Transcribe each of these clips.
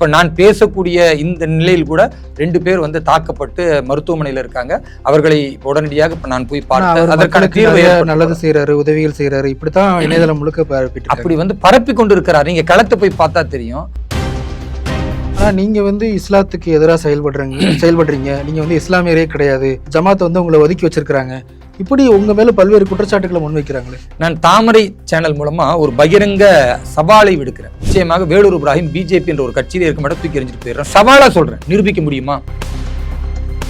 இப்ப நான் பேசக்கூடிய இந்த நிலையில் கூட ரெண்டு பேர் வந்து தாக்கப்பட்டு மருத்துவமனையில் இருக்காங்க. அவர்களை உடனடியாக இப்ப நான் போய் ஆனா பார்த்து அவர் அதற்கான தீர்வை நல்லது செய்யறாரு உதவிகள் செய்யறாரு இப்படித்தான் இணையதளம் முழுக்க பரப்பிட்டு அப்படி வந்து பரப்பி கொண்டு இருக்கிறார் நீங்க களத்தை போய் பார்த்தா தெரியும். ஆனா நீங்க வந்து இஸ்லாத்துக்கு எதிராக செயல்படுறீங்க செயல்படுறீங்க. நீங்க வந்து இஸ்லாமியரே கிடையாது. ஜமாத் வந்து உங்களை ஒதுக்கி வச்சிருக்காங்க இப்படி உங்க மேல பல்வேறு குற்றச்சாட்டுகளை முன்வைக்கிறாங்களே? நான் தாமரை சேனல் மூலமா ஒரு பகிரங்க சவாலை விடுக்கிறேன். நிச்சயமாக வேலூர் இப்ராஹிம் பிஜேபி என்ற ஒரு கட்சியில் இருக்க மட்டும் தூக்கி எறிஞ்சிட்டு போயிடுறேன். சவாலா சொல்றேன். நிரூபிக்க முடியுமா?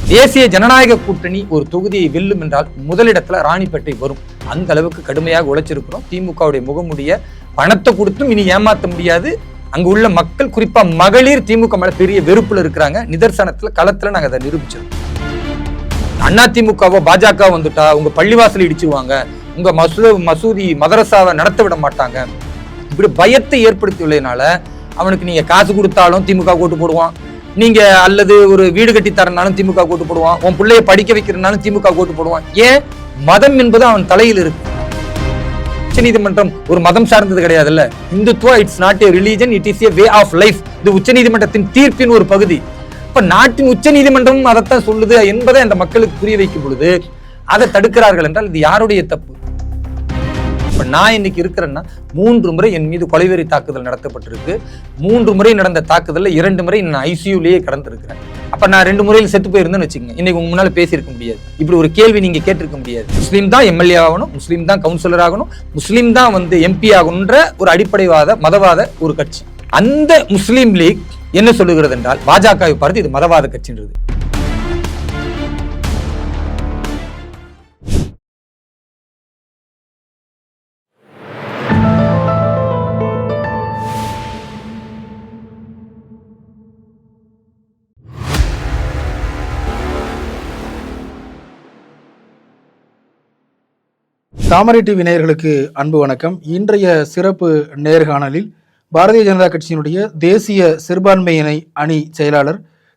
தேசிய ஜனநாயக கூட்டணி ஒரு தொகுதியை வெல்லும் என்றால் முதலிடத்துல ராணிப்பேட்டை வரும். அந்த அளவுக்கு கடுமையாக உழைச்சிருக்கிறோம். திமுகவுடைய முகமுடிய பணத்தை கொடுத்தும் இனி ஏமாத்த முடியாது. அங்கு உள்ள மக்கள் குறிப்பா மகளிர் திமுக மேல பெரிய வெறுப்புல இருக்கிறாங்க. நிதர்சனத்துல களத்துல நாங்க அதை நிரூபிச்சிருக்கோம். அண்ணா திமுகவோ பாஜக வந்துட்டா உங்க பள்ளிவாசல் இடிச்சுவாங்க உங்க மசூ மசூதி மதரசாவை நடத்த விட மாட்டாங்க. இப்படி பயத்தை ஏற்படுத்தி உள்ளதுனால அவனுக்கு நீங்க காசு கொடுத்தாலும் திமுக ஓட்டு போடுவான். நீங்க அல்லது ஒரு வீடு கட்டி தரனாலும் திமுக ஓட்டு போடுவான். உன் பிள்ளைய படிக்க வைக்கிறனாலும் திமுக ஓட்டு போடுவான். ஏன்? மதம் என்பது அவன் தலையில் இருக்கு. உச்சநீதிமன்றம் ஒரு மதம் சார்ந்தது கிடையாதுல்ல. Hindutva it's not a religion it is a way of life இது உச்சநீதிமன்றத்தின் தீர்ப்பின் ஒரு பகுதி. இப்ப நாட்டின் உச்சநீதிமன்றம் அதைத்தான் சொல்லுது என்பதை அந்த மக்களுக்கு புரிய வைக்கும் பொழுது அதை தடுக்கிறார்கள் என்றால் இது யாருடைய தப்பு? இப்ப நான் இன்னைக்கு இருக்கிறேன்னா மூன்று முறை என் மீது கொலைவெறி தாக்குதல் நடத்தப்பட்டிருக்கு. மூன்று முறை நடந்த தாக்குதலில் இரண்டு முறை நான் ஐசியூலேயே கடந்திருக்கிறேன். அப்ப நான் ரெண்டு முறையில் செத்து போயிருந்தேன்னு வச்சுக்கோங்க. இன்னைக்கு உங்க முன்னால பேசியிருக்க முடியாது. இப்படி ஒரு கேள்வி நீங்க கேட்டிருக்க முடியாது. முஸ்லீம் தான் எம்எல்ஏ ஆகணும் முஸ்லீம் தான் கவுன்சிலர் ஆகணும் முஸ்லீம் தான் வந்து எம்பி ஆகணுன்ற ஒரு அடிப்படைவாத மதவாத ஒரு கட்சி. அந்த முஸ்லீம் லீக் என்ன சொல்லுகிறது என்றால் பாஜகவை பார்த்து இது மதவாத கட்சின்றது. தாமரை டிவி நேயர்களுக்கு அன்பு வணக்கம். இன்றைய சிறப்பு நேர்காணலில் பாரதிய ஜனதா கட்சியினுடைய தேசிய சிறுபான்மையினை அணி செயலாளர்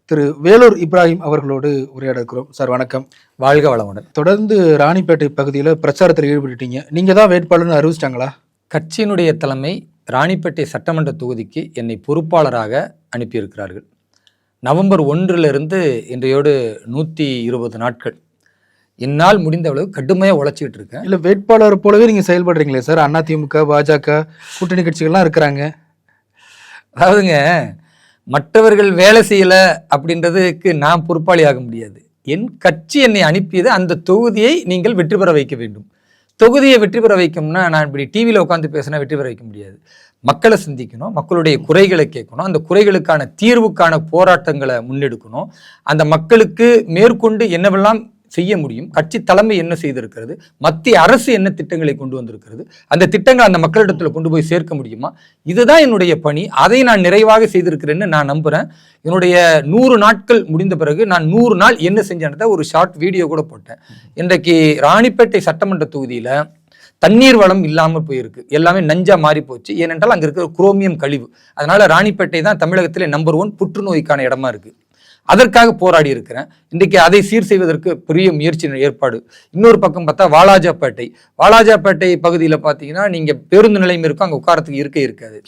திரு வேலூர் இப்ராஹிம் அவர்களோடு உரையாட இருக்கிறோம். சார் வணக்கம். வாழ்க வளமுடன். தொடர்ந்து ராணிப்பேட்டை பகுதியில் பிரச்சாரத்தில் ஈடுபட்டுட்டீங்க. நீங்க தான் வேட்பாளர்னு அறிவிச்சிட்டாங்களா? கட்சியினுடைய தலைமை ராணிப்பேட்டை சட்டமன்ற தொகுதிக்கு என்னை பொறுப்பாளராக அனுப்பியிருக்கிறார்கள். நவம்பர் ஒன்றிலிருந்து இன்றையோடு நூற்றி இருபது நாட்கள். என்னால் முடிந்த அளவு கடுமையாக உழைச்சிட்டு இருக்கேன். இல்ல வேட்பாளர் போலவே நீங்க செயல்படுறீங்களே சார். அதிமுக பாஜக கூட்டணி கட்சிகள்லாம் இருக்கிறாங்க. அதாவதுங்க மற்றவர்கள் வேலை செய்யலை அப்படின்றதுக்கு நான் பொறுப்பாளி ஆக முடியாது. என் கட்சி என்னை அனுப்பியது அந்த தொகுதியை நீங்கள் வெற்றி பெற வைக்க வேண்டும். தொகுதியை வெற்றி பெற வைக்கணும்னா நான் இப்படி டிவியில் உட்காந்து பேசினா வெற்றி பெற வைக்க முடியாது. மக்களை சிந்திக்கணும் மக்களுடைய குறைகளை கேட்கணும் அந்த குறைகளுக்கான தீர்வுக்கான போராட்டங்களை முன்னெடுக்கணும். அந்த மக்களுக்கு மேற்கொண்டு என்னவெல்லாம் செய்ய முடியும். கட்சி தலைமை என்ன செய்திருக்கிறது? மத்திய அரசு என்ன திட்டங்களை கொண்டு வந்திருக்கிறது? அந்த திட்டங்களை அந்த மக்களிடத்தில் கொண்டு போய் சேர்க்க முடியுமா? இதுதான் என்னுடைய பணி. அதை நான் நிறைவாக செய்திருக்கிறேன்னு நான் நம்புறேன். என்னுடைய நூறு நாட்கள் முடிந்த பிறகு நான் நூறு நாள் என்ன செஞ்சேன்றத ஒரு ஷார்ட் வீடியோ கூட போட்டேன். இன்றைக்கு ராணிப்பேட்டை சட்டமன்ற தொகுதியில் தண்ணீர் வளம் இல்லாமல் போயிருக்கு. எல்லாமே நஞ்சா மாறி போச்சு. ஏனென்றால் அங்கே இருக்கிற குரோமியம் கழிவு. அதனால ராணிப்பேட்டை தான் தமிழகத்திலே நம்பர் ஒன் புற்றுநோய்க்கான இடமா இருக்குது அதற்காக போராடி இருக்கிறேன். இன்றைக்கு அதை சீர் செய்வதற்கு பெரிய முயற்சி ஏற்பாடு. இன்னொரு பக்கம் பார்த்தா வாலாஜாப்பேட்டை. வாலாஜாப்பேட்டை பகுதியில் பார்த்தீங்கன்னா நீங்கள் பேருந்து நிலையம் இருக்கும் அங்கே உட்காரத்துக்கு இருக்கே இருக்காது.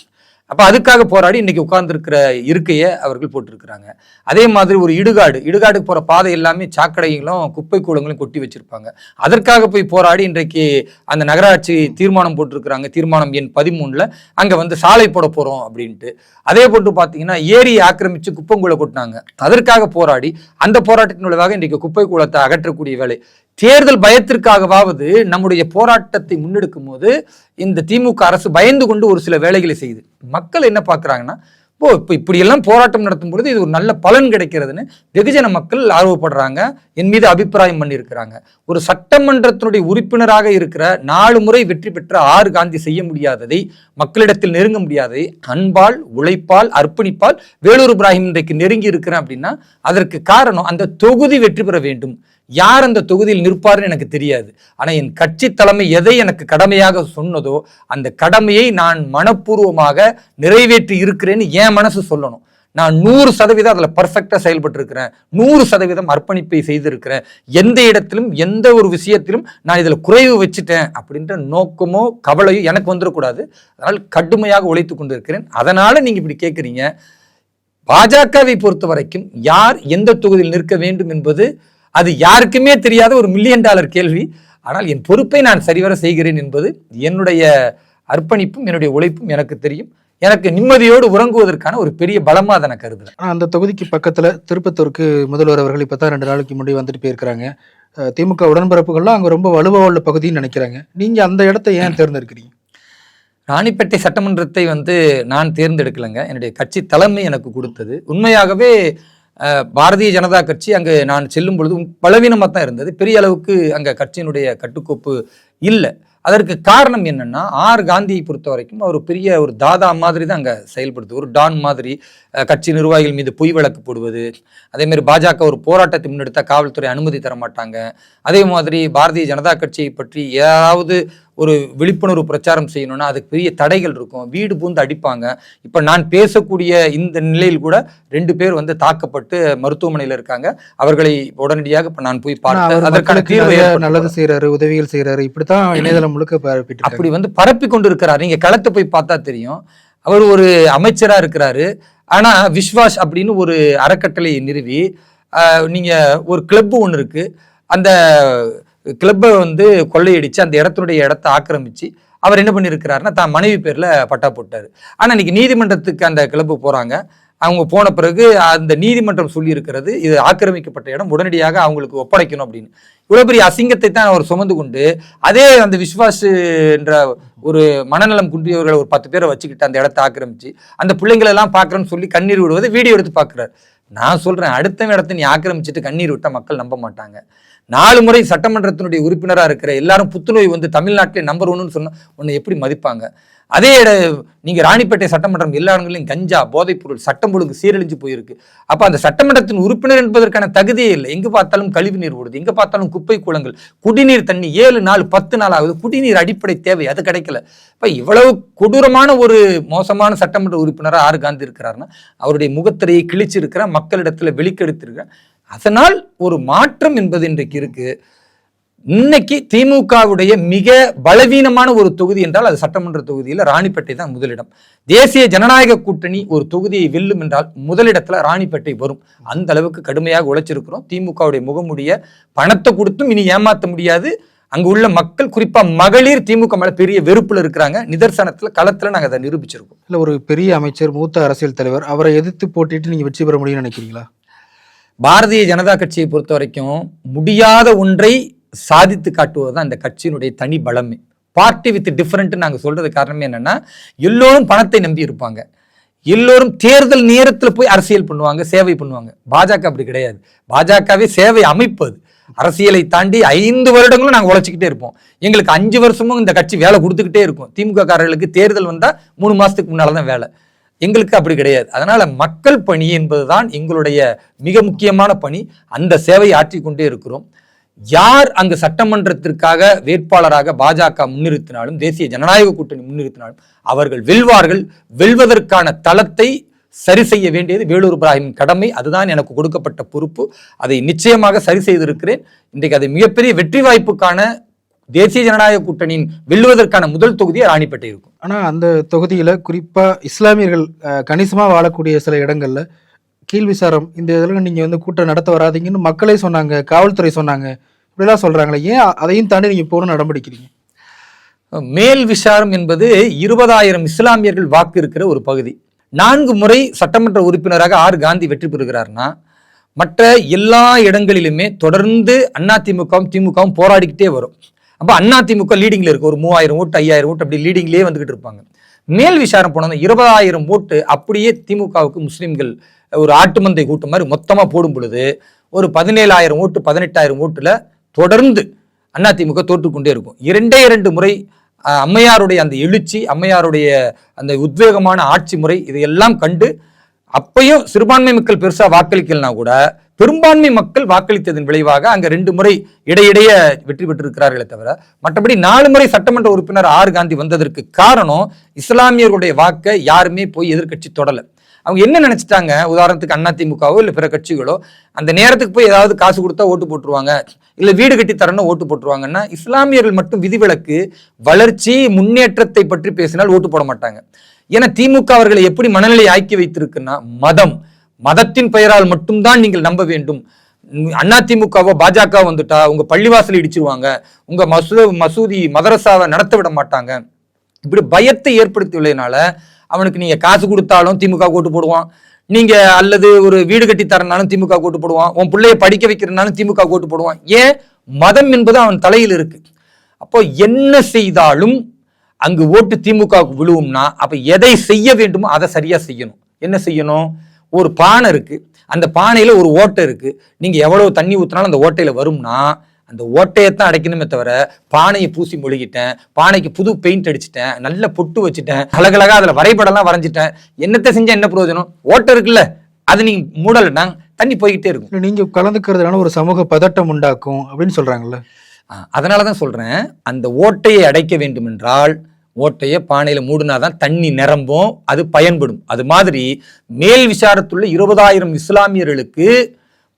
அப்போ அதுக்காக போராடி இன்றைக்கி உட்கார்ந்துருக்கிற இருக்கையை அவர்கள் போட்டிருக்கிறாங்க. அதே மாதிரி ஒரு இடுகாடு இடுகாடுக்கு போகிற பாதை எல்லாமே சாக்கடைகளும் குப்பை கூலங்களும் கொட்டி வச்சுருப்பாங்க. அதற்காக போய் போராடி இன்றைக்கு அந்த நகராட்சி தீர்மானம் போட்டிருக்கிறாங்க. தீர்மானம் எண் பதிமூணில் அங்கே வந்து சாலை போட போகிறோம் அப்படின்ட்டு. அதே போட்டு பார்த்தீங்கன்னா ஏரியை ஆக்கிரமிச்சு குப்பங்குளை கொட்டினாங்க. அதற்காக போராடி அந்த போராட்டத்தின் விளைவாக இன்றைக்கு குப்பை கூலத்தை அகற்றக்கூடிய வேலை. தேர்தல் பயத்திற்காகவாவது நம்முடைய போராட்டத்தை முன்னெடுக்கும் போது இந்த திமுக அரசு பயந்து கொண்டு ஒரு சில வேலைகளை செய்யுது. மக்கள் என்ன பார்க்குறாங்கன்னா இப்போ இப்போ இப்படியெல்லாம் போராட்டம் நடத்தும் பொழுது இது ஒரு நல்ல பலன் கிடைக்கிறதுன்னு வெகுஜன மக்கள் ஆர்வப்படுறாங்க என் மீது அபிப்பிராயம் பண்ணியிருக்கிறாங்க. ஒரு சட்டமன்றத்தினுடைய உறுப்பினராக இருக்கிற நாலு முறை வெற்றி பெற்ற ஆறு காந்தி செய்ய முடியாததை மக்களிடத்தில் நெருங்க முடியாததை அன்பால் உழைப்பால் அர்ப்பணிப்பால் வேலூர் இப்ராஹிம் இன்றைக்கு நெருங்கி இருக்கிறேன் அப்படின்னா அதற்கு காரணம் அந்த தொகுதி வெற்றி பெற வேண்டும். யார் அந்த தொகுதியில் நிற்பார்னு எனக்கு தெரியாது. ஆனால் என் கட்சி தலைமை எதை எனக்கு கடமையாக சொன்னதோ அந்த கடமையை நான் மனப்பூர்வமாக நிறைவேற்றி இருக்கிறேன்னு என் மனசு சொல்லணும். நான் நூறு சதவீதம் அதில் பர்ஃபெக்டாக செயல்பட்டுருக்கிறேன். நூறு சதவீதம் அர்ப்பணிப்பை செய்திருக்கிறேன். எந்த இடத்திலும் எந்த ஒரு விஷயத்திலும் நான் இதில் குறைவு வச்சுட்டேன் அப்படின்ற நோக்கமோ கவலையோ எனக்கு வந்துடக்கூடாது. அதனால் கடுமையாக உழைத்து கொண்டு இருக்கிறேன் அதனால் நீங்கள் இப்படி கேட்குறீங்க பாஜகவை பொறுத்த வரைக்கும் யார் எந்த தொகுதியில் நிற்க வேண்டும் என்பது அது யாருக்குமே தெரியாத ஒரு மில்லியன் டாலர் கேள்வி. ஆனால் என் பொறுப்பை நான் சரிவர செய்கிறேன் என்பது என்னுடைய அர்ப்பணிப்பும் என்னுடைய உழைப்பும் எனக்கு தெரியும். எனக்கு நிம்மதியோடு உறங்குவதற்கான ஒரு பெரிய பலமா அதை நான் கருதுறேன். ஆனா அந்த தொகுதிக்கு பக்கத்துல திருப்பத்தூருக்கு முதல்வர் அவர்கள் இப்பதான் ரெண்டு நாளைக்கு முன்னாடி வந்துட்டு போயிருக்கிறாங்க. திமுக உடன்பிறப்புகள்லாம் அங்க ரொம்ப வலுவா உள்ள பகுதின்னு நினைக்கிறாங்க. நீங்க அந்த இடத்த ஏன் தேர்ந்தெடுக்கிறீங்க? ராணிப்பேட்டை சட்டமன்றத்தை வந்து நான் தேர்ந்தெடுக்கலைங்க. என்னுடைய கட்சி தலைமை எனக்கு கொடுத்தது. உண்மையாகவே பாரதிய ஜனதா கட்சி அங்கு நான் செல்லும் பொழுது பலவீனமாக தான் இருந்தது. பெரிய அளவுக்கு அங்கே கட்சியினுடைய கட்டுக்கோப்பு இல்லை. அதற்கு காரணம் என்னன்னா ஆர். காந்தியை பொறுத்த வரைக்கும் அவர் பெரிய ஒரு தாதா மாதிரி தான் அங்கே செயல்படுது. ஒரு டான் மாதிரி கட்சி நிர்வாகிகள் மீது பொய் வழக்கு போடுவது. அதே மாதிரி பாஜக ஒரு போராட்டத்தை முன்னெடுத்தா காவல்துறை அனுமதி தர மாட்டாங்க. அதே மாதிரி பாரதிய ஜனதா கட்சியை பற்றி ஏதாவது ஒரு விழிப்புணர்வு பிரச்சாரம் செய்யணும்னா அதுக்கு பெரிய தடைகள் இருக்கும். வீடு பூந்து அடிப்பாங்க. இப்போ நான் பேசக்கூடிய இந்த நிலையில் கூட ரெண்டு பேர் வந்து தாக்கப்பட்டு மருத்துவமனையில் இருக்காங்க. அவர்களை உடனடியாக இப்போ நான் போய் ஆனா பார்த்து அவர் அதற்கான தீர்வை நல்லது செய்யறாரு உதவிகள் செய்யறாரு இப்படித்தான் இணையதளம் முழுக்க பரப்பிட்டு அப்படி வந்து பரப்பி கொண்டு இருக்கிறார் நீங்க களத்தை போய் பார்த்தா தெரியும். அவர் ஒரு அமைச்சரா இருக்கிறாரு. ஆனா விஸ்வாஸ் அப்படின்னு ஒரு அறக்கட்டளை நிறுவி ஆஹ், நீங்க ஒரு கிளப் ஒன்று இருக்கு. அந்த கிளப்பை வந்து கொள்ளையடிச்சு அந்த இடத்துடைய இடத்த ஆக்கிரமிச்சு அவர் என்ன பண்ணியிருக்கிறாருன்னா தான் மனைவி பேர்ல பட்டா போட்டாரு. ஆனா இன்னைக்கு நீதிமன்றத்துக்கு அந்த கிளப்பு போறாங்க. அவங்க போன பிறகு அந்த நீதிமன்றம் சொல்லியிருக்கிறது இது ஆக்கிரமிக்கப்பட்ட இடம் உடனடியாக அவங்களுக்கு ஒப்படைக்கணும் அப்படின்னு. இவ்வளோ பெரிய அசிங்கத்தை தான் அவர் சுமந்து கொண்டு அதே அந்த விஸ்வாஸ் என்ற ஒரு மனநலம் குன்றியவர்களை ஒரு பத்து பேரை வச்சுக்கிட்டு அந்த இடத்த ஆக்கிரமிச்சு அந்த பிள்ளைங்களெல்லாம் பார்க்குறேன்னு சொல்லி கண்ணீர் விடுவது வீடியோ எடுத்து பார்க்குறாரு. நான் சொல்கிறேன் அடுத்த இடத்த நீ ஆக்கிரமிச்சிட்டு கண்ணீர் விட்டால் மக்கள் நம்ப மாட்டாங்க. நாலு முறை சட்டமன்றத்தினுடைய உறுப்பினராக இருக்கிற எல்லாரும் புத்துநோய் வந்து தமிழ்நாட்டிலே நம்பர் ஒன்றுன்னு சொன்னால் உன்னை எப்படி மதிப்பாங்க? அதே இட நீங்கள் ராணிப்பேட்டை சட்டமன்றம் எல்லா இடங்களிலும் கஞ்சா போதைப்பொருள் சட்டம் ஒழுங்கு சீரழிஞ்சு போயிருக்கு. அப்போ அந்த சட்டமன்றத்தின் உறுப்பினர் என்பதற்கான தகுதியே இல்லை. எங்கே பார்த்தாலும் கழிவு நீர் ஓடுது எங்கே பார்த்தாலும் குப்பை கூலங்கள் குடிநீர் தண்ணி ஏழு நாள் பத்து நாள் ஆகுது. குடிநீர் அடிப்படை தேவை அது கிடைக்கல. இப்போ இவ்வளவு கொடூரமான ஒரு மோசமான சட்டமன்ற உறுப்பினராக ஆறு காந்தி இருக்கிறாருன்னா அவருடைய முகத்திரையை கிழிச்சிருக்கிற மக்களிடத்தில் வெளிக்கெடுத்திருக்கிற அதனால் ஒரு மாற்றம் என்பது இன்றைக்கு இருக்கு. இன்னைக்கு திமுகவுடைய மிக பலவீனமான ஒரு தொகுதி என்றால் அது சட்டமன்ற தொகுதியில் ராணிப்பேட்டை தான் முதலிடம். தேசிய ஜனநாயக கூட்டணி ஒரு தொகுதியை வெல்லும் என்றால் முதலிடத்தில் ராணிப்பேட்டை வரும். அந்த அளவுக்கு கடுமையாக உழைச்சிருக்கிறோம். திமுகவுடைய முகமுடிய பணத்தை கொடுத்தும் இனி ஏமாத்த முடியாது. அங்கு உள்ள மக்கள் குறிப்பா மகளிர் திமுக மேல பெரிய வெறுப்புல இருக்கிறாங்க. நிதர்சனத்துல களத்துல நாங்க அதை நிரூபிச்சிருக்கோம். இல்ல ஒரு பெரிய அமைச்சர் மூத்த அரசியல் தலைவர் அவரை எதிர்த்து போட்டிட்டு நீங்க வெற்றி பெற முடியும்னு நினைக்கிறீங்களா? பாரதிய ஜனதா கட்சியை பொறுத்த வரைக்கும் முடியாத ஒன்றை சாதித்து காட்டுவது தான் இந்த கட்சியினுடைய தனி பலமே. பார்ட்டி வித் டிஃபரெண்ட் நாங்கள் சொல்றது காரணமே என்னன்னா எல்லோரும் பணத்தை நம்பி இருப்பாங்க. எல்லோரும் தேர்தல் நேரத்தில் போய் அரசியல் பண்ணுவாங்க சேவை பண்ணுவாங்க. பாஜக அப்படி கிடையாது. பாஜகவே சேவை அமைப்பு அது. அரசியலை தாண்டி ஐந்து வருடங்களும் நாங்கள் உழைச்சிக்கிட்டே இருப்போம். எங்களுக்கு அஞ்சு வருஷமும் இந்த கட்சி வேலை கொடுத்துக்கிட்டே இருக்கும். திமுக காரர்களுக்கு தேர்தல் வந்தால் மூணு மாதத்துக்கு முன்னால் தான் வேலை. எங்களுக்கு அப்படி கிடையாது. அதனால மக்கள் பணி என்பதுதான் எங்களுடைய மிக முக்கியமான பணி. அந்த சேவை ஆற்றிக்கொண்டே இருக்கிறோம். யார் அங்கு சட்டமன்றத்திற்காக வேட்பாளராக பாஜக முன்னிறுத்தினாலும் தேசிய ஜனநாயக கூட்டணி முன்னிறுத்தினாலும் அவர்கள் வெல்வார்கள். வெல்வதற்கான தளத்தை சரி செய்ய வேண்டியது வேலூர் இப்ராஹிம் கடமை. அதுதான் எனக்கு கொடுக்கப்பட்ட பொறுப்பு. அதை நிச்சயமாக சரி செய்திருக்கிறேன். இன்றைக்கு அது மிகப்பெரிய வெற்றி வாய்ப்புக்கான தேசிய ஜனநாயக கூட்டணியின் வெல்லுவதற்கான முதல் தொகுதியை ராணிப்பேட்டை இருக்கும். ஆனா அந்த தொகுதியில குறிப்பா இஸ்லாமியர்கள் அஹ், கணிசமா வாழக்கூடிய சில இடங்கள்ல கீழ் விசாரம் இந்த இதுல நீங்க வந்து கூட்டம் நடத்த வராதீங்கன்னு மக்களே சொன்னாங்க காவல்துறை சொன்னாங்க. இப்படிலாம் சொல்றாங்களே ஏன் அதையும் தாண்டி நீங்க போன நடவடிக்கிறீங்க மேல் விசாரம் என்பது இருபதாயிரம் இஸ்லாமியர்கள் வாக்கு இருக்கிற ஒரு பகுதி. நான்கு முறை சட்டமன்ற உறுப்பினராக ஆர். காந்தி வெற்றி பெறுகிறார்னா மற்ற எல்லா இடங்களிலுமே தொடர்ந்து அதிமுகவும் திமுகவும் போராடிக்கிட்டே வரும். அப்போ அதிமுக லீடிங்ல இருக்கு. ஒரு மூவாயிரம் ஓட்டு ஐயாயிரம் ஓட்டு அப்படி லீடிங்லேயே வந்துகிட்டு இருப்பாங்க. மேல் விசாரம் போனது இருபதாயிரம் ஓட்டு அப்படியே திமுகவுக்கு முஸ்லிம்கள் ஒரு ஆட்டு மந்தை கூட்டம் மாதிரி மொத்தமாக போடும் பொழுது ஒரு பதினேழாயிரம் ஓட்டு பதினெட்டாயிரம் ஓட்டுல தொடர்ந்து அதிமுக தோற்றுக்கொண்டே இருக்கும். இரண்டே இரண்டு முறை அம்மையாருடைய அந்த எழுச்சி அம்மையாருடைய அந்த உத்வேகமான ஆட்சி முறை இதையெல்லாம் கண்டு அப்பையும் சிறுபான்மை மக்கள் பெருசாக வாக்களிக்கலனா கூட பெரும்பான்மை மக்கள் வாக்களித்ததன் விளைவாக அங்க ரெண்டு முறை இடையிடையே வெற்றி பெற்றிருக்கிறார்களே தவிர மற்றபடி நாலு முறை சட்டமன்ற உறுப்பினர் ஆர் காந்தி வந்ததற்கு காரணம் இஸ்லாமியர்களுடைய வாக்கை யாருமே போய் எதிர்க்கட்சி தொடலை. அவங்க என்ன நினைச்சிட்டாங்க? உதாரணத்துக்கு அதிமுகவோ இல்லை பிற கட்சிகளோ அந்த நேரத்துக்கு போய் ஏதாவது காசு கொடுத்தா ஓட்டு போட்டுருவாங்க இல்லை வீடு கட்டி தரணும் ஓட்டு போட்டுருவாங்கன்னா இஸ்லாமியர்கள் மட்டும் விதிவிலக்கு வளர்ச்சி முன்னேற்றத்தை பற்றி பேசினால் ஓட்டு போட மாட்டாங்க. ஏன்னா திமுக அவர்களை எப்படி மனநிலை ஆக்கி வைத்திருக்குன்னா மதம். மதத்தின் பெயரால் மட்டும்தான் நீங்கள் நம்ப வேண்டும். அதிமுகவோ பாஜக வந்துட்டா உங்க பள்ளிவாசல் இடிச்சிருவாங்க. உங்க மசூ மசூதி மதரசாவை நடத்த விட மாட்டாங்க. இப்படி பயத்தை ஏற்படுத்தியுள்ளதுனால அவனுக்கு நீங்க காசு கொடுத்தாலும் திமுக ஓட்டு போடுவான். நீங்க அல்லது ஒரு வீடு கட்டி தரனாலும் திமுக ஓட்டு போடுவான். உன் பிள்ளைய படிக்க வைக்கிறனாலும் திமுக ஓட்டு போடுவான். ஏன்? மதம் என்பது அவன் தலையில் இருக்கு. அப்போ என்ன செய்தாலும் அங்கு ஓட்டு திமுகவுக்கு விழுவும்னா அப்ப எதை செய்ய வேண்டுமோ அதை சரியா செய்யணும். என்ன செய்யணும்? ஒரு பானை இருக்கு. அந்த பானையில ஒரு ஓட்டை இருக்கு. நீங்க எவ்வளவு தண்ணி ஊத்தினாலும் அந்த ஓட்டையில வரும்னா அந்த ஓட்டையத்தான் அடைக்கணுமே தவிர பானையை பூசி மொழிகிட்டேன் பானைக்கு புது பெயிண்ட் அடிச்சிட்டேன் நல்ல பொட்டு வச்சுட்டேன் அழகழகா அதுல வரைபடம்லாம் வரைஞ்சிட்டேன். என்னத்தை செஞ்சா என்ன பிரயோஜனம்? ஓட்டை இருக்குல்ல அது நீங்க மூடலைன்னா தண்ணி போய்கிட்டே இருக்கும். இல்ல நீங்க கலந்துக்கிறதுனால ஒரு சமூக பதட்டம் உண்டாக்கும் அப்படின்னு சொல்றாங்கல்ல. ஆ, அதனால தான் சொல்றேன் அந்த ஓட்டையை அடைக்க வேண்டும் என்றால் ஓட்டையை பானையில் மூடினாதான் தண்ணி நிரம்பும் அது பயன்படும். அது மாதிரி மேல் விசாரத்துள்ள இருபதாயிரம் இஸ்லாமியர்களுக்கு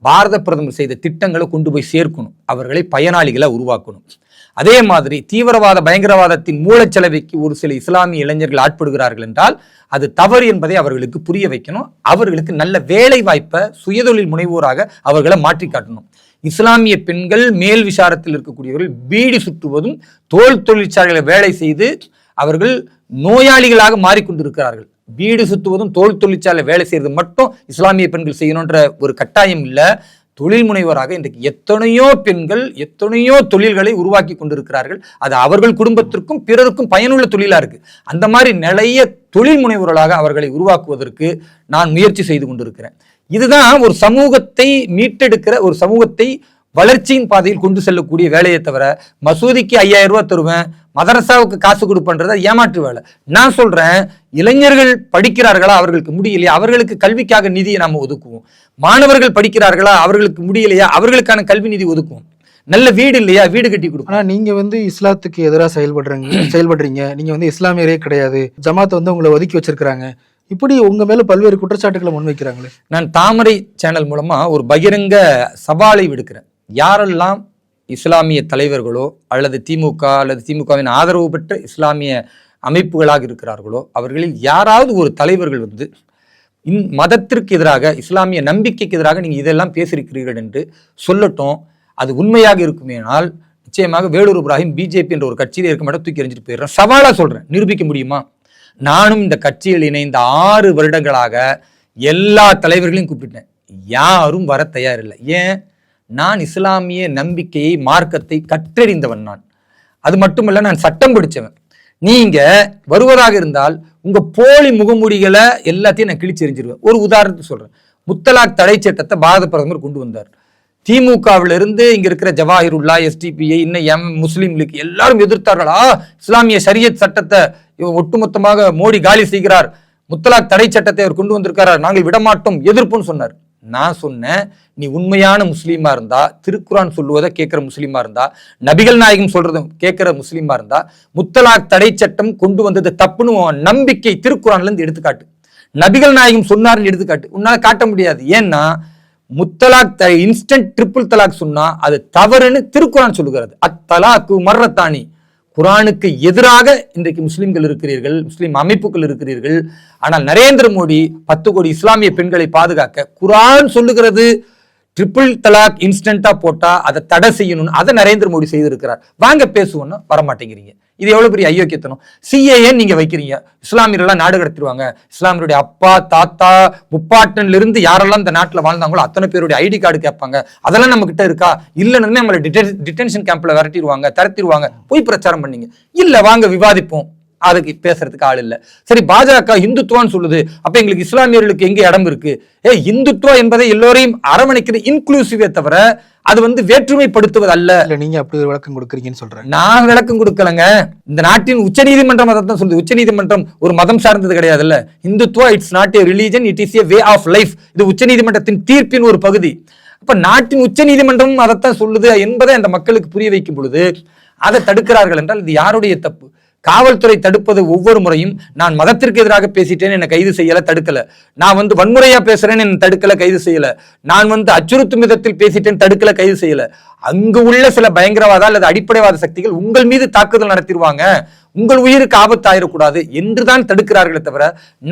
பாரத பிரதமர் செய்த திட்டங்களை கொண்டு போய் சேர்க்கணும். அவர்களை பயனாளிகளை உருவாக்கணும். அதே மாதிரி தீவிரவாத பயங்கரவாதத்தின் மூலச்செலவைக்கு ஒரு சில இஸ்லாமிய இளைஞர்கள் ஆட்படுகிறார்கள் என்றால் அது தவறு என்பதை அவர்களுக்கு புரிய வைக்கணும். அவர்களுக்கு நல்ல வேலை வாய்ப்பை சுயதொழில் முனைவோராக அவர்களை மாற்றி காட்டணும் இஸ்லாமிய பெண்கள் மேல் விசாரத்தில் இருக்கக்கூடியவர்கள் பீடி சுற்றுவதும் தோல் தொழிற்சாலைகளை வேலை செய்து அவர்கள் நோயாளிகளாக மாறிக்கொண்டிருக்கிறார்கள். வீடு சுத்துவதும் தோல் தொழிற்சாலை வேலை செய்யறது மட்டும் இஸ்லாமிய பெண்கள் செய்யணுன்ற ஒரு கட்டாயம் இல்லை. தொழில் முனைவராக இன்றைக்கு எத்தனையோ பெண்கள் எத்தனையோ தொழில்களை உருவாக்கி கொண்டிருக்கிறார்கள். அது அவர்கள் குடும்பத்திற்கும் பிறருக்கும் பயனுள்ள தொழிலா இருக்கு. அந்த மாதிரி நிறைய தொழில் முனைவர்களாக அவர்களை உருவாக்குவதற்கு நான் முயற்சி செய்து கொண்டிருக்கிறேன். இதுதான் ஒரு சமூகத்தை மீட்டெடுக்கிற ஒரு சமூகத்தை வளர்ச்சியின் பாதையில் கொண்டு செல்லக்கூடிய வேலையை தவிர மசூதிக்கு ஐயாயிரம் ரூபாய் தருவேன் மதரசாவுக்கு காசு கொடுப்பன்றது ஏமாற்று வேலை. நான் சொல்றேன் இளைஞர்கள் படிக்கிறார்களா அவர்களுக்கு முடியலையா? அவர்களுக்கு கல்விக்காக நிதியை நாம ஒதுக்குவோம். மாணவர்கள் படிக்கிறார்களா? அவர்களுக்கு முடியலையா? அவர்களுக்கான கல்வி நிதி ஒதுக்குவோம். நல்ல வீடு இல்லையா? வீடு கட்டி கொடுப்போம். ஆனா நீங்க வந்து இஸ்லாத்துக்கு எதிராக செயல்படுறீங்க செயல்படுறீங்க. நீங்க வந்து இஸ்லாமியரே கிடையாது. ஜமாத் வந்து உங்களை ஒதுக்கி வச்சிருக்காங்க இப்படி உங்க மேல பல்வேறு குற்றச்சாட்டுகளை முன்வைக்கிறாங்களே. நான் தாமரை சேனல் மூலமா ஒரு பகிரங்க சவாலை விடுக்கிறேன். யாரெல்லாம் இஸ்லாமிய தலைவர்களோ அல்லது திமுக அல்லது திமுகவின் ஆதரவு பெற்ற இஸ்லாமிய அமைப்புகளாக இருக்கிறார்களோ அவர்களில் யாராவது ஒரு தலைவர்கள் வந்து இந் மதத்திற்கு எதிராக இஸ்லாமிய நம்பிக்கைக்கு எதிராக நீங்கள் இதெல்லாம் பேசியிருக்கிறீர்கள் என்று சொல்லட்டும். அது உண்மையாக இருக்குமேனால் நிச்சயமாக வேலூர் இப்ராஹிம் பிஜேபி என்ற ஒரு கட்சியில் இருக்க மாட்டோம் தூக்கி எறிஞ்சிட்டு போயிடுறேன் சவாலாக சொல்கிறேன் நிரூபிக்க முடியுமா? நானும் இந்த கட்சியில் இணைந்த ஆறு வருடங்களாக எல்லா தலைவர்களையும் கூப்பிட்டேன். யாரும் வர தயாரில்லை. ஏன்? நான் இஸ்லாமிய நம்பிக்கையை மார்க்கத்தை கற்றறிந்தவன் நான். அது மட்டுமல்ல நான் சட்டம் பிடிச்சவன். நீங்க வருவதாக இருந்தால் உங்க போலி முகமூடிகளை எல்லாத்தையும் நான் கிழிச்செறிஞ்சிருவேன் ஒரு உதாரணத்துக்கு சொல்றேன். முத்தலாக் தடை சட்டத்தை பாரத பிரதமர் கொண்டு வந்தார். திமுகவிலிருந்து இங்க இருக்கிற ஜவாஹிருல்லா எஸ்டிபிஐ இன்னும் எம் முஸ்லீம் லீக் எல்லாரும் எதிர்த்தார்களா? இஸ்லாமிய சரியத் சட்டத்தை ஒட்டுமொத்தமாக மோடி காலி செய்கிறார். முத்தலாக் தடை சட்டத்தை அவர் கொண்டு வந்திருக்கிறார். நாங்கள் விடமாட்டோம் எதிர்ப்புன்னு சொன்னார். நான் சொன்னேன் நீ உண்மையான முஸ்லீமா இருந்தா திருக்குரான் சொல்லுவதை கேட்கிற முஸ்லீமா இருந்தா நபிகள் நாயகம் சொல்றதை கேட்கிற முஸ்லீமா இருந்தா முத்தலாக் தடை சட்டம் கொண்டு வந்தது தப்புன்னு உன் நம்பிக்கை திருக்குறான்ல இருந்து எடுத்துக்காட்டு. நபிகள் நாயகம் சொன்னார்னு எடுத்துக்காட்டு. உன்னால காட்ட முடியாது. ஏன்னா முத்தலாக் இன்ஸ்டன்ட் ட்ரிபிள் தலாக் சொன்னா அது தவறுன்னு திருக்குறான் சொல்லுகிறது. அத்தலாக்கு மர்ரத்தானி குரானுக்கு எதிராக இன்றைக்கு முஸ்லிம்கள் இருக்கிறீர்கள் முஸ்லிம் அமைப்புகள் இருக்கிறீர்கள். ஆனால் நரேந்திர மோடி பத்து கோடி இஸ்லாமிய பெண்களை பாதுகாக்க குரான் சொல்லுகிறது ட்ரிபிள் தலாக் இன்ஸ்டண்டா போட்டா அதை தடை செய்யணும்னு அதை நரேந்திர மோடி செய்திருக்கிறார். வாங்க பேசுவோம்னா வரமாட்டேங்கிறீங்க. இது எவ்வளவு பெரிய ஐயோக்கியத்தனம்? சிஏஏ நீங்க வைக்கிறீங்க. இஸ்லாமியர்கள்லாம் நாடு கடத்திடுவாங்க. இஸ்லாமியருடைய அப்பா தாத்தா முப்பாட்டன்ல இருந்து யாரெல்லாம் இந்த நாட்டில் வாழ்ந்தாங்களோ அத்தனை பேருடைய ஐடி கார்டு கேட்பாங்க. அதெல்லாம் நம்ம கிட்ட இருக்கா? இல்லைன்னு நம்மளை டிடென்ஷன் கேம்ப்ல விரட்டிடுவாங்க தரத்திடுவாங்க போய் பிரச்சாரம் பண்ணீங்க. இல்ல வாங்க விவாதிப்போம். அதுக்கு பேசுறதுக்கு ஆள் இல்ல. சரி பாஜக இந்துத்துவான்னு சொல்லுது. அப்ப எங்களுக்கு இஸ்லாமியர்களுக்கு எங்க இடம் இருக்கு? ஏ இந்துத்துவா என்பதை எல்லோரையும் அரவணைக்கிற இன்க்ளூசிவே தவிர அது வந்து வேற்றுமைப்படுத்துவது அல்ல. இல்ல நீங்க அப்படி ஒரு விளக்கம் கொடுக்குறீங்கன்னு சொல்றேன். நான் விளக்கம் கொடுக்கலங்க. இந்த நாட்டின் உச்சநீதிமன்றம் அதை தான் சொல்லுது. உச்சநீதிமன்றம் ஒரு மதம் சார்ந்தது கிடையாதுல்ல. Hindutva it's not a religion it is a way of life இது உச்சநீதிமன்றத்தின் தீர்ப்பின் ஒரு பகுதி. அப்ப நாட்டின் உச்சநீதிமன்றம் அதைத்தான் சொல்லுது என்பதை அந்த மக்களுக்கு புரிய வைக்கும் பொழுது அதை தடுக்கிறார்கள் என்றால் இது யாருடைய தப்பு? காவல்துறை தடுப்பது ஒவ்வொரு முறையும் நான் மதத்திற்கு எதிராக பேசிட்டேன் என்னை கைது செய்யல தடுக்கல. நான் வந்து வன்முறையா பேசுறேன்னு என்னை தடுக்கல கைது செய்யல. நான் வந்து அச்சுறுத்தும் விதத்தில் பேசிட்டேன் தடுக்கல கைது செய்யல. அங்கு உள்ள சில பயங்கரவாத அல்லது அடிப்படைவாத சக்திகள் உங்கள் மீது தாக்குதல் நடத்திடுவாங்க. உங்கள் உயிருக்கு ஆபத்து ஆயிடக்கூடாது என்றுதான் தடுக்கிறார்களே தவிர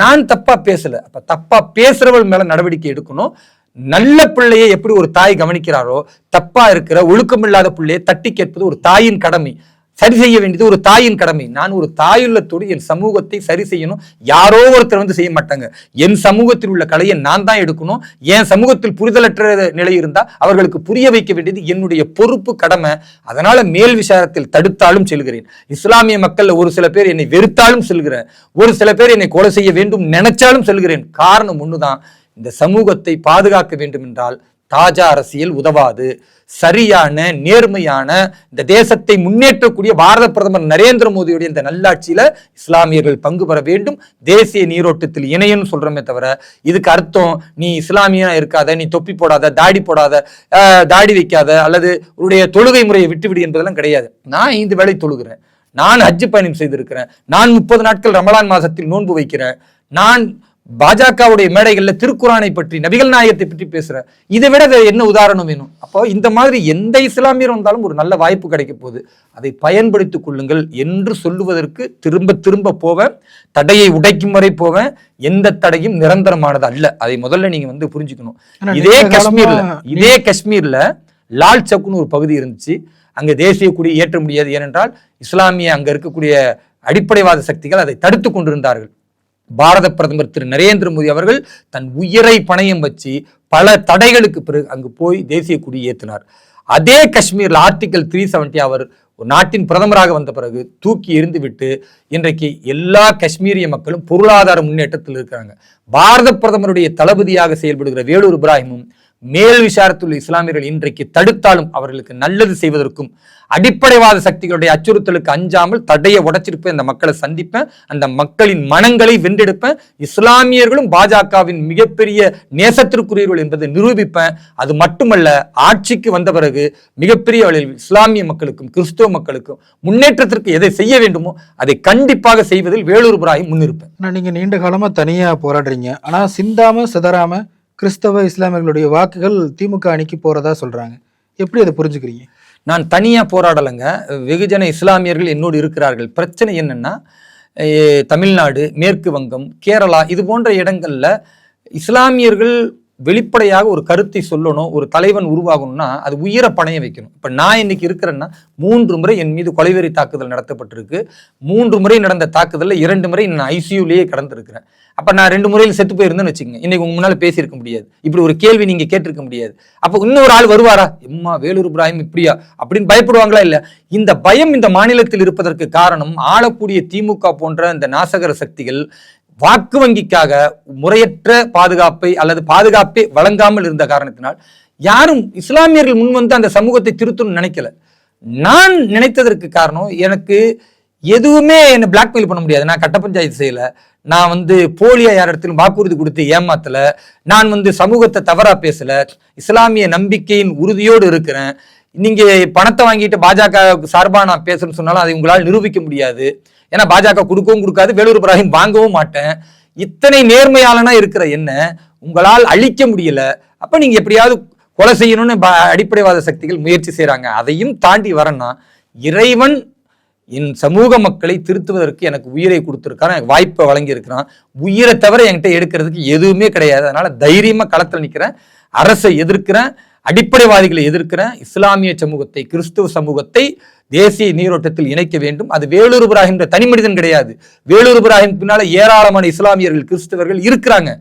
நான் தப்பா பேசல. அப்ப தப்பா பேசுறவள் மேல நடவடிக்கை எடுக்கணும். நல்ல பிள்ளையை எப்படி ஒரு தாய் கவனிக்கிறாரோ தப்பா இருக்கிற ஒழுக்கமில்லாத பிள்ளையை தட்டி கேட்பது ஒரு தாயின் கடமை. சரி செய்ய வேண்டியது ஒரு தாயின் கடமை. நான் ஒரு தாயுள்ளத்தோடு என் சமூகத்தை சரி செய்யணும். யாரோ ஒருத்தர் வந்து செய்ய மாட்டாங்க. என் சமூகத்தில் உள்ள கலையை நான் தான் எடுக்கணும். என் சமூகத்தில் புரிதலற்ற நிலை இருந்தால் அவர்களுக்கு புரிய வைக்க வேண்டியது என்னுடைய பொறுப்பு கடமை. அதனால மேல் விசாரத்தில் தடுத்தாலும் செல்கிறேன். இஸ்லாமிய மக்கள்ல ஒரு சில பேர் என்னை வெறுத்தாலும் செல்கிறேன் ஒரு சில பேர் என்னை கொலை செய்ய வேண்டும் நினைச்சாலும் செல்கிறேன். காரணம் ஒண்ணுதான். இந்த சமூகத்தை பாதுகாக்க வேண்டும் என்றால் தாஜா அரசியல் உதவாது. சரியான நேர்மையான இந்த தேசத்தை முன்னேற்றக்கூடிய பாரத பிரதமர் நரேந்திர மோடியுடைய இந்த நல்லாட்சியில இஸ்லாமியர்கள் பங்கு பெற வேண்டும். தேசிய நீரோட்டத்தில் இணையன்னு சொல்றமே தவிர இதுக்கு அர்த்தம் நீ இஸ்லாமியா இருக்காத நீ தொப்பி போடாத தாடி போடாத தாடி வைக்காத அல்லது உன்னுடைய தொழுகை முறையை விட்டுவிடு என்பதெல்லாம் கிடையாது. நான் ஐந்து வேளை தொழுகிறேன். நான் ஹஜ் பயணம் செய்திருக்கிறேன். நான் முப்பது நாட்கள் ரமலான் மாசத்தில் நோன்பு வைக்கிறேன். நான் பாஜகவுடைய மேடைகள்ல திருக்குறானை பற்றி நபிகள் நாயகத்தை பற்றி பேசுறேன் இதை விட என்ன உதாரணம் வேணும்? அப்போ இந்த மாதிரி எந்த இஸ்லாமியர் வந்தாலும் ஒரு நல்ல வாய்ப்பு கிடைக்க போகுது. அதை பயன்படுத்திக் கொள்ளுங்கள் என்று சொல்லுவதற்கு திரும்ப திரும்ப போவேன். தடையை உடைக்கும் வரை போவேன். எந்த தடையும் நிரந்தரமானது அல்ல. அதை முதல்ல நீங்க வந்து புரிஞ்சுக்கணும். இதே காஷ்மீர்ல இதே காஷ்மீர்ல லால் சவுக்னு ஒரு பகுதி இருந்துச்சு. அங்க தேசிய கொடி ஏற்ற முடியாது. ஏனென்றால் இஸ்லாமிய அங்க இருக்கக்கூடிய அடிப்படைவாத சக்திகள் அதை தடுத்து கொண்டிருந்தார்கள். பாரத பிரதமர் திரு நரேந்திர மோடி அவர்கள் தன் உயிரை பணயம் வச்சு பல தடைகளுக்கு பிறகு அங்கு போய் தேசிய கொடி ஏற்றினார் அதே காஷ்மீர்ல ஆர்டிகல் த்ரீ செவன்டி அவர் ஒரு நாட்டின் பிரதமராக வந்த பிறகு தூக்கி எறிந்து விட்டு இன்றைக்கு எல்லா காஷ்மீரிய மக்களும் பொருளாதார முன்னேற்றத்தில் இருக்கிறாங்க. பாரத பிரதமருடைய தளபதியாக செயல்படுகிற வேலூர் இப்ராஹிமும் மேல் விசாரத்துள்ள இஸ்லாமியர்கள் இன்றைக்கு தடுத்தாலும் அவர்களுக்கு நல்லது செய்வதற்கும் அடிப்படைவாத சக்திகளுடைய அச்சுறுத்தலுக்கு அஞ்சாமல் தடையை உடைச்சிருப்பேன் அந்த மக்களை சந்திப்பேன் அந்த மக்களின் மனங்களை வென்றெடுப்பேன் இஸ்லாமியர்களும் பாஜகவின் மிகப்பெரிய நேசத்திற்குரியவர்கள் என்பதை நிரூபிப்பேன். அது மட்டுமல்ல ஆட்சிக்கு வந்த பிறகு மிகப்பெரிய அளவில் இஸ்லாமிய மக்களுக்கும் கிறிஸ்துவ மக்களுக்கும் முன்னேற்றத்திற்கு எதை செய்ய வேண்டுமோ அதை கண்டிப்பாக செய்வதில் வேலூர் இப்ராஹிம் முன்னிருப்பேன். நீங்க நீண்ட காலமா தனியா போராடுறீங்க. ஆனா சிந்தாம சிதறாம கிறிஸ்தவ இஸ்லாமியர்களுடைய வாக்குகள் திமுக அணிக்கு போகிறதா சொல்கிறாங்க எப்படி அதை புரிஞ்சுக்கிறீங்க? நான் தனியாக போராடலைங்க. வெகுஜன இஸ்லாமியர்கள் என்னோடு இருக்கிறார்கள். பிரச்சனை என்னென்னா தமிழ்நாடு மேற்கு வங்கம் கேரளா இது போன்ற இடங்களில் இஸ்லாமியர்கள் வெளிப்படையாக ஒரு கருத்தை சொல்லணும் ஒரு தலைவன் உருவாகணும்னா அது உயிரை பணைய வைக்கணும். இப்போ நான் இன்னைக்கு இருக்கிறேன்னா மூன்று முறை என் மீது கொலைவெறி தாக்குதல் நடத்தப்பட்டிருக்கு. மூன்று முறை நடந்த தாக்குதலில் இரண்டு முறை நான் ஐசியூலேயே கடந்திருக்கிறேன். அப்போ நான் ரெண்டு முறையில் செத்து போயிருந்தேன்னு வச்சுக்கோங்க. இன்னைக்கு உங்க முன்னால் பேசியிருக்க முடியாது. இப்படி ஒரு கேள்வி நீங்கள் கேட்டிருக்க முடியாது. அப்போ இன்னொரு ஆள் வருவாரா? எம்மா வேலூர் இப்ராஹிம் இப்படியா? அப்படின்னு பயப்படுவாங்களா இல்லை? இந்த பயம் இந்த மாநிலத்தில் இருப்பதற்கு காரணம் ஆளக்கூடிய திமுக போன்ற இந்த நாசகர சக்திகள் வாக்கு வங்கிக்காக முறையற்ற பாதுகாப்பை அல்லது பாதுகாப்பை வழங்காமல் இருந்த காரணத்தினால் யாரும் இஸ்லாமியர்கள் முன் வந்து அந்த சமூகத்தை திருத்தணும்னு நினைக்கல. நான் நினைத்ததற்கு காரணம் எனக்கு எதுவுமே என்னை பிளாக்மெயில் பண்ண முடியாது. நான் கட்ட பஞ்சாயத்து செய்யலை. நான் வந்து போலியா யார் இடத்திலும் வாக்குறுதி கொடுத்து ஏமாத்தலை. நான் வந்து சமூகத்தை தவறாக பேசலை. இஸ்லாமிய நம்பிக்கையின் உறுதியோடு இருக்கிறேன். நீங்கள் பணத்தை வாங்கிட்டு பாஜக சார்பாக நான் பேசுகிறேன்னு சொன்னாலும் அதை உங்களால் நிரூபிக்க முடியாது. ஏன்னா பாஜக கொடுக்கவும் கொடுக்காது வேலூர் இப்ராஹிம் வாங்கவும் மாட்டேன். இத்தனை நேர்மையாளனா இருக்கிற என்ன உங்களால் அழிக்க முடியல. அப்ப நீங்க எப்படியாவது கொலை செய்யணும்னு ப- அடிப்படைவாத சக்திகள் முயற்சி செய்கிறாங்க அதையும் தாண்டி வரேன்னா இறைவன் என் சமூக மக்களை திருத்துவதற்கு எனக்கு உயிரை கொடுத்துருக்கான் எனக்கு வாய்ப்பை வழங்கியிருக்கிறான். உயிரை தவிர என்கிட்ட எடுக்கிறதுக்கு எதுவுமே கிடையாது. அதனால தைரியமாக களத்தில் நிற்கிறேன் அரசை எதிர்க்கிறேன். அடிப்படைவாதிகளை எதிர்க்கிறேன் இஸ்லாமிய சமூகத்தை கிறிஸ்துவ சமூகத்தை தேசிய நீரோட்டத்தில் இணைக்க வேண்டும். அது வேலூர் இப்ராஹிம் தனி மனிதன் கிடையாது. வேலூர் இப்ராஹிம் பின்னால ஏராளமான இஸ்லாமியர்கள் கிறிஸ்தவர்கள் இருக்கிறாங்க.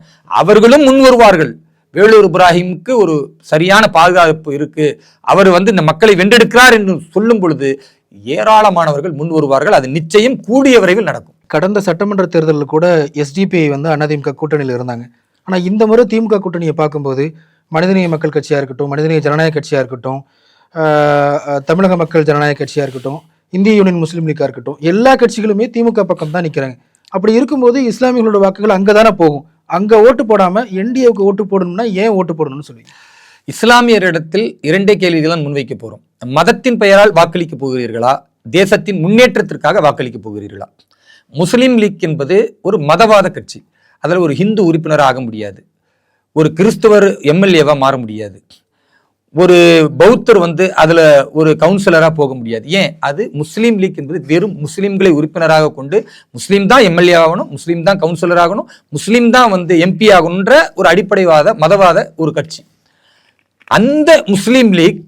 அவர்களும் முன் வருவார்கள். வேலூர் இப்ராஹிமுக்கு ஒரு சரியான பாதுகாப்பு இருக்கு. அவர் வந்து இந்த மக்களை வென்றெடுக்கிறார் என்று சொல்லும் பொழுது ஏராளமானவர்கள் முன் வருவார்கள். அது நிச்சயம் கூடிய விரைவில் நடக்கும். கடந்த சட்டமன்ற தேர்தலில் கூட எஸ்டிபிஐ வந்து அதிமுக கூட்டணியில் இருந்தாங்க. ஆனால் இந்த முறை திமுக கூட்டணியை பார்க்கும்போது மனிதநேய மக்கள் கட்சியாக இருக்கட்டும் மனிதநேய ஜனநாயக கட்சியாக இருக்கட்டும் தமிழக மக்கள் ஜனநாயக கட்சியாக இருக்கட்டும் இந்திய யூனியன் முஸ்லீம் லீக்காக இருக்கட்டும் எல்லா கட்சிகளுமே திமுக பக்கம் தான் நிற்கிறாங்க அப்படி இருக்கும்போது இஸ்லாமியர்களோட வாக்குகள் அங்கே தானே போகும். அங்கே ஓட்டு போடாமல் என்டிஏவுக்கு ஓட்டு போடணும்னா ஏன் ஓட்டு போடணும்னு சொல்லுவீங்க? இஸ்லாமியரிடத்தில் இரண்டே கேள்விகள் முன்வைக்க போகிறோம் மதத்தின் பெயரால் வாக்களிக்க போகிறீர்களா? தேசத்தின் முன்னேற்றத்திற்காக வாக்களிக்க போகிறீர்களா? முஸ்லீம் லீக் என்பது ஒரு மதவாத கட்சி. அதில் ஒரு ஹிந்து உறுப்பினர் ஆக முடியாது. ஒரு கிறிஸ்துவர் எம்எல்ஏவாக மாற முடியாது. ஒரு பௌத்தர் வந்து அதில் ஒரு கவுன்சிலராக போக முடியாது. ஏன்? அது முஸ்லீம் லீக் என்பது வெறும் முஸ்லீம்களை உறுப்பினராக கொண்டு முஸ்லீம் தான் எம்எல்ஏ ஆகணும் முஸ்லீம் தான் கவுன்சிலர் ஆகணும் முஸ்லீம் தான் வந்து எம்பி ஆகணுன்ற ஒரு அடிப்படைவாத மதவாத ஒரு கட்சி. அந்த முஸ்லீம் லீக்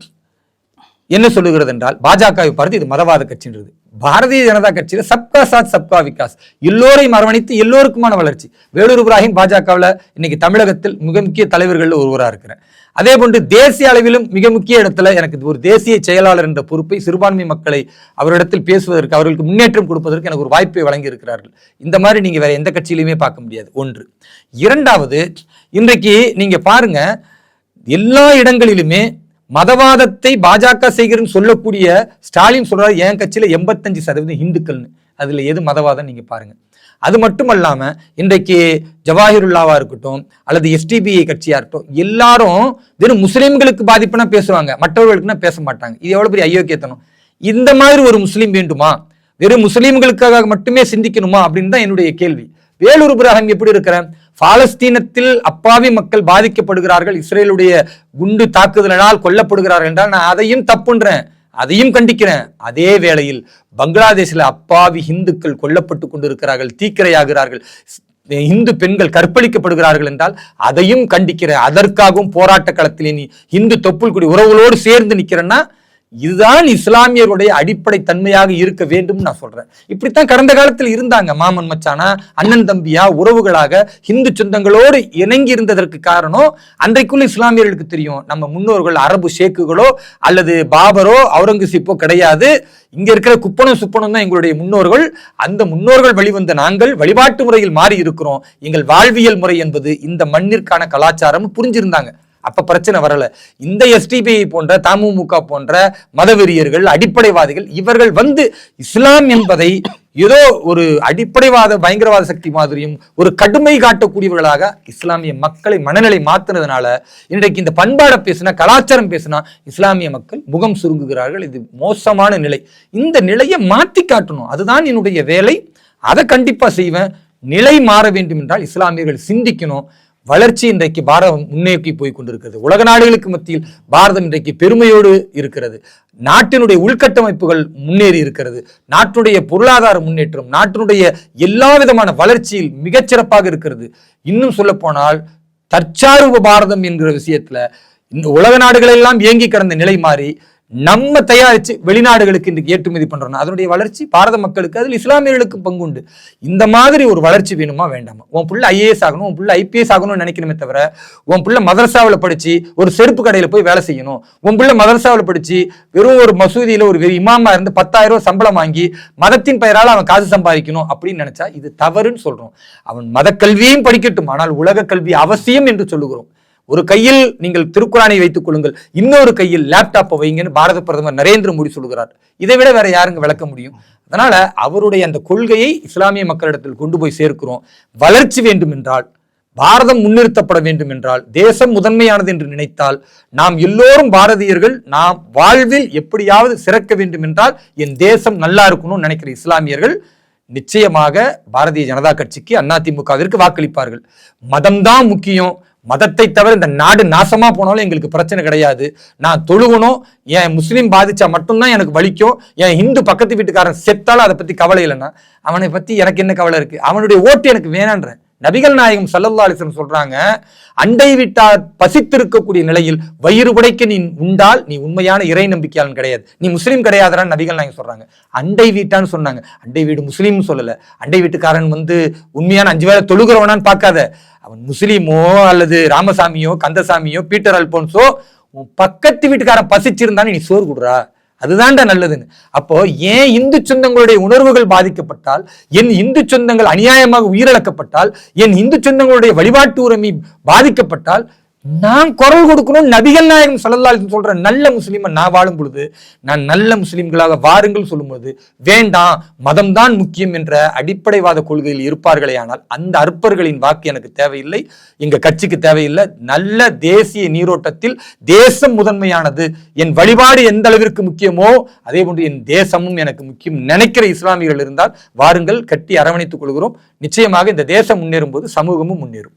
என்ன சொல்லுகிறது என்றால் பாஜகவை பார்த்து இது மதவாத கட்சின்றது. பாரதிய ஜனதா கட்சியில சப்கா சாத் சப்கா விகாஸ். எல்லோரையும் அரவணைத்து எல்லோருக்குமான வளர்ச்சி. வேலூர் இப்ராஹிம் பாஜகவில் இன்னைக்கு தமிழகத்தில் மிக முக்கிய தலைவர்களில் ஒருவராக இருக்கிறேன் அதே போன்று தேசிய அளவிலும் மிக முக்கிய இடத்துல எனக்கு ஒரு தேசிய செயலாளர் என்ற பொறுப்பை சிறுபான்மை மக்களை அவரிடத்தில் பேசுவதற்கு அவர்களுக்கு முன்னேற்றம் கொடுப்பதற்கு எனக்கு ஒரு வாய்ப்பை வழங்கி இருக்கிறார்கள் இந்த மாதிரி நீங்க வேற எந்த கட்சியிலுமே பார்க்க முடியாது. ஒன்று. இரண்டாவது இன்றைக்கு நீங்க பாருங்க எல்லா இடங்களிலுமே மதவாதத்தை பாஜக செய்கிறன்னு சொல்லக்கூடிய ஸ்டாலின் சொல்றாரு என் கட்சியில எண்பத்தஞ்சு சதவீதம் இந்துக்கள்னு. அதுல எது மதவாதம் நீங்க பாருங்க. அது மட்டும் இல்லாமல் இன்றைக்கு ஜவாஹிருல்லாவா இருக்கட்டும் அல்லது எஸ்டிபிஐ கட்சியா இருக்கட்டும் எல்லாரும் வெறும் முஸ்லீம்களுக்கு பாதிப்புனா பேசுவாங்க மற்றவர்களுக்குன்னா பேச மாட்டாங்க. இது எவ்வளவு பெரிய அயோக்கியத்தனம். இந்த மாதிரி ஒரு முஸ்லீம் வேண்டுமா? வெறும் முஸ்லீம்களுக்காக மட்டுமே சிந்திக்கணுமா? அப்படின்னு தான் என்னுடைய கேள்வி. வேலூர் இப்ராஹிம் எப்படி இருக்கிறேன் பாலஸ்தீனத்தில் அப்பாவி மக்கள் பாதிக்கப்படுகிறார்கள் இஸ்ரேலுடைய குண்டு தாக்குதலினால் கொல்லப்படுகிறார்கள் என்றால் நான் அதையும் தப்புன்றேன் அதையும் கண்டிக்கிறேன். அதே வேளையில் பங்களாதேஷில் அப்பாவி இந்துக்கள் கொல்லப்பட்டு கொண்டிருக்கிறார்கள் தீக்கிரையாகிறார்கள் இந்து பெண்கள் கற்பழிக்கப்படுகிறார்கள் என்றால் அதையும் கண்டிக்கிறேன். அதற்காகவும் போராட்ட களத்தில் நீ இந்து தொப்புள் குடி உறவுகளோடு சேர்ந்து நிற்கிறேன்னா இதுதான் இஸ்லாமியருடைய அடிப்படை தன்மையாக இருக்க வேண்டும் நான் சொல்றேன். இப்படித்தான் கடந்த காலத்தில் இருந்தாங்க மாமன் மச்சானா அண்ணன் தம்பியா உறவுகளாக இந்து சொந்தங்களோடு இணங்கி இருந்ததற்கு காரணம் அன்றைக்குள்ள இஸ்லாமியர்களுக்கு தெரியும். நம்ம முன்னோர்கள் அரபு ஷேக்குகளோ அல்லது பாபரோ அவுரங்கசீப்போ கிடையாது. இங்க இருக்கிற குப்பனும் சுப்பனும் தான் எங்களுடைய முன்னோர்கள். அந்த முன்னோர்கள் வழிவந்த நாங்கள் வழிபாட்டு முறையில் மாறி இருக்கிறோம் எங்கள் வாழ்வியல் முறை என்பது இந்த மண்ணிற்கான கலாச்சாரம் புரிஞ்சிருந்தாங்க. அப்ப பிரச்சனை வரல. இந்த எஸ்டிபிஐ போன்ற தமுமுக போன்ற மதவெறியர்கள் அடிப்படைவாதிகள் இவர்கள் வந்து இஸ்லாம் என்பதை ஏதோ ஒரு அடிப்படைவாத பயங்கரவாத சக்தி மாதிரியும் ஒரு கடுமை காட்டக்கூடியவர்களாக இஸ்லாமிய மக்களை மனநிலை மாத்துனதுனால இன்றைக்கு இந்த பண்பாடை பேசினா கலாச்சாரம் பேசினா இஸ்லாமிய மக்கள் முகம் சுருங்குகிறார்கள். இது மோசமான நிலை. இந்த நிலையை மாத்தி காட்டணும். அதுதான் என்னுடைய வேலை. அதை கண்டிப்பா செய்வேன். நிலை மாற வேண்டும் என்றால் இஸ்லாமியர்கள் சிந்திக்கணும். வளர்ச்சி இன்றைக்கு பாரதம் முன்னோக்கி போய் கொண்டிருக்கிறது. உலக நாடுகளுக்கு மத்தியில் பாரதம் இன்றைக்கு பெருமையோடு இருக்கிறது. நாட்டினுடைய உள்கட்டமைப்புகள் முன்னேறி இருக்கிறது. நாட்டினுடைய பொருளாதார முன்னேற்றம் நாட்டினுடைய எல்லா விதமான வளர்ச்சியில் மிகச்சிறப்பாக இருக்கிறது. இன்னும் சொல்ல போனால் தற்சார்பு பாரதம் என்கிற விஷயத்துல இந்த உலக நாடுகளெல்லாம் இயங்கி கிடந்த நிலை மாறி நம்ம தயாரிச்சு வெளிநாடுகளுக்கு இன்றைக்கு ஏற்றுமதி பண்றோம் அதனுடைய வளர்ச்சி பாரத மக்களுக்கு அதில் இஸ்லாமியர்களுக்கு பங்குண்டு. இந்த மாதிரி ஒரு வளர்ச்சி வேணுமா வேண்டாமா? உன் புள்ள ஐஏஎஸ் ஆகணும் உன் புள்ள ஐபிஎஸ் ஆகணும்னு நினைக்கணுமே தவிர உன் புள்ள மதரசாவில் படிச்சு ஒரு செருப்பு கடையில் போய் வேலை செய்யணும் உன் புள்ள மதரசாவில் படிச்சு வெறும் ஒரு மசூதியில் ஒரு இமாமா இருந்து பத்தாயிரம் ரூபாய் சம்பளம் வாங்கி மதத்தின் பெயரால் அவன் காசு சம்பாதிக்கணும் அப்படின்னு நினைச்சா இது தவறுன்னு சொல்றோம். அவன் மத கல்வியும் படிக்கட்டும் ஆனால் உலக கல்வி அவசியம் என்று சொல்லுகிறோம். ஒரு கையில் நீங்கள் திருக்குறானை வைத்துக் கொள்ளுங்கள். இன்னொரு கையில் லேப்டாப்பை வைங்கன்னு பாரத பிரதமர் நரேந்திர மோடி சொல்கிறார். இதை விட வேற யாருங்க விளக்க முடியும்? அதனால அவருடைய அந்த கொள்கையை இஸ்லாமிய மக்களிடத்தில் கொண்டு போய் சேர்க்கிறோம். வளர்ச்சி வேண்டும் என்றால் பாரதம் முன்னிறுத்தப்பட வேண்டும் என்றால் தேசம் முதன்மையானது என்று நினைத்தால் நாம் எல்லோரும் பாரதியர்கள் நாம் வாழ்வில் எப்படியாவது சிறக்க வேண்டும் என்றால் என் தேசம் நல்லா இருக்கணும்னு நினைக்கிற இஸ்லாமியர்கள் நிச்சயமாக பாரதிய ஜனதா கட்சிக்கு அதிமுகவிற்கு வாக்களிப்பார்கள். மதம்தான் முக்கியம். மதத்தை தவிர இந்த நாடு நாசமாக போனாலும் எங்களுக்கு பிரச்சனை கிடையாது. நான் தொழுகணும் என் முஸ்லீம் பாதிச்சா மட்டும்தான் எனக்கு வலிக்கும். என் இந்து பக்கத்து வீட்டுக்காரன் செத்தாலும் அதை பற்றி கவலை இல்லைன்னா அவனை பற்றி எனக்கு என்ன கவலை இருக்குது அவனுடைய ஓட்டு எனக்கு வேணான்றேன். நபிகள் நாயகம் சல்லல்லா அலிஸ்லம் சொல்றாங்க அண்டை விட்டார் பசித்திருக்கக்கூடிய நிலையில் வயிறு உடைக்க நீ உண்டால் நீ உண்மையான இறை நம்பிக்கையாளன் கிடையாது. நீ முஸ்லீம் கிடையாதுறான்னு நபிகள் நாயகம் சொல்றாங்க. அண்டை வீட்டான்னு சொன்னாங்க. அண்டை வீடு முஸ்லீம் சொல்லல. அண்டை வீட்டுக்காரன் வந்து உண்மையான அஞ்சு வேலை தொழுகிறவனான்னு பார்க்காத. அவன் முஸ்லீமோ அல்லது ராமசாமியோ கந்தசாமியோ பீட்டர் அல்போன்ஸோ உன் பக்கத்து வீட்டுக்காரன் பசிச்சிருந்தான்னு நீ சோறு கொடுறா. அதுதான்டா நல்லதுன்னு. அப்போ ஏன் இந்து சொந்தங்களுடைய உணர்வுகள் பாதிக்கப்பட்டால் என் இந்து சொந்தங்கள் அநியாயமாக உயிரிழக்கப்பட்டால் என் இந்து சொந்தங்களுடைய வழிபாட்டு உரிமை பாதிக்கப்பட்டால் நான் குரல் கொடுக்கணும் நபிகள் நாயகம் சல்லல்லாஹு சொல்ற நல்ல முஸ்லீமை நான் வாழும் பொழுது நான் நல்ல முஸ்லீம்களாக வாருங்கள் சொல்லும்போது வேண்டாம் மதம்தான் முக்கியம் என்ற அடிப்படைவாத கொள்கையில் இருப்பார்களே ஆனால் அந்த அற்பர்களின் வாக்கு எனக்கு தேவையில்லை. எங்க கட்சிக்கு தேவையில்லை. நல்ல தேசிய நீரோட்டத்தில் தேசம் முதன்மையானது என் வழிபாடு எந்த அளவிற்கு முக்கியமோ அதே போன்று என் தேசமும் எனக்கு முக்கியம் நினைக்கிற இஸ்லாமியர்கள் இருந்தால் வாருங்கள் கட்டி அரவணைத்துக் கொள்கிறோம். நிச்சயமாக இந்த தேசம் முன்னேறும் போது சமூகமும் முன்னேறும்.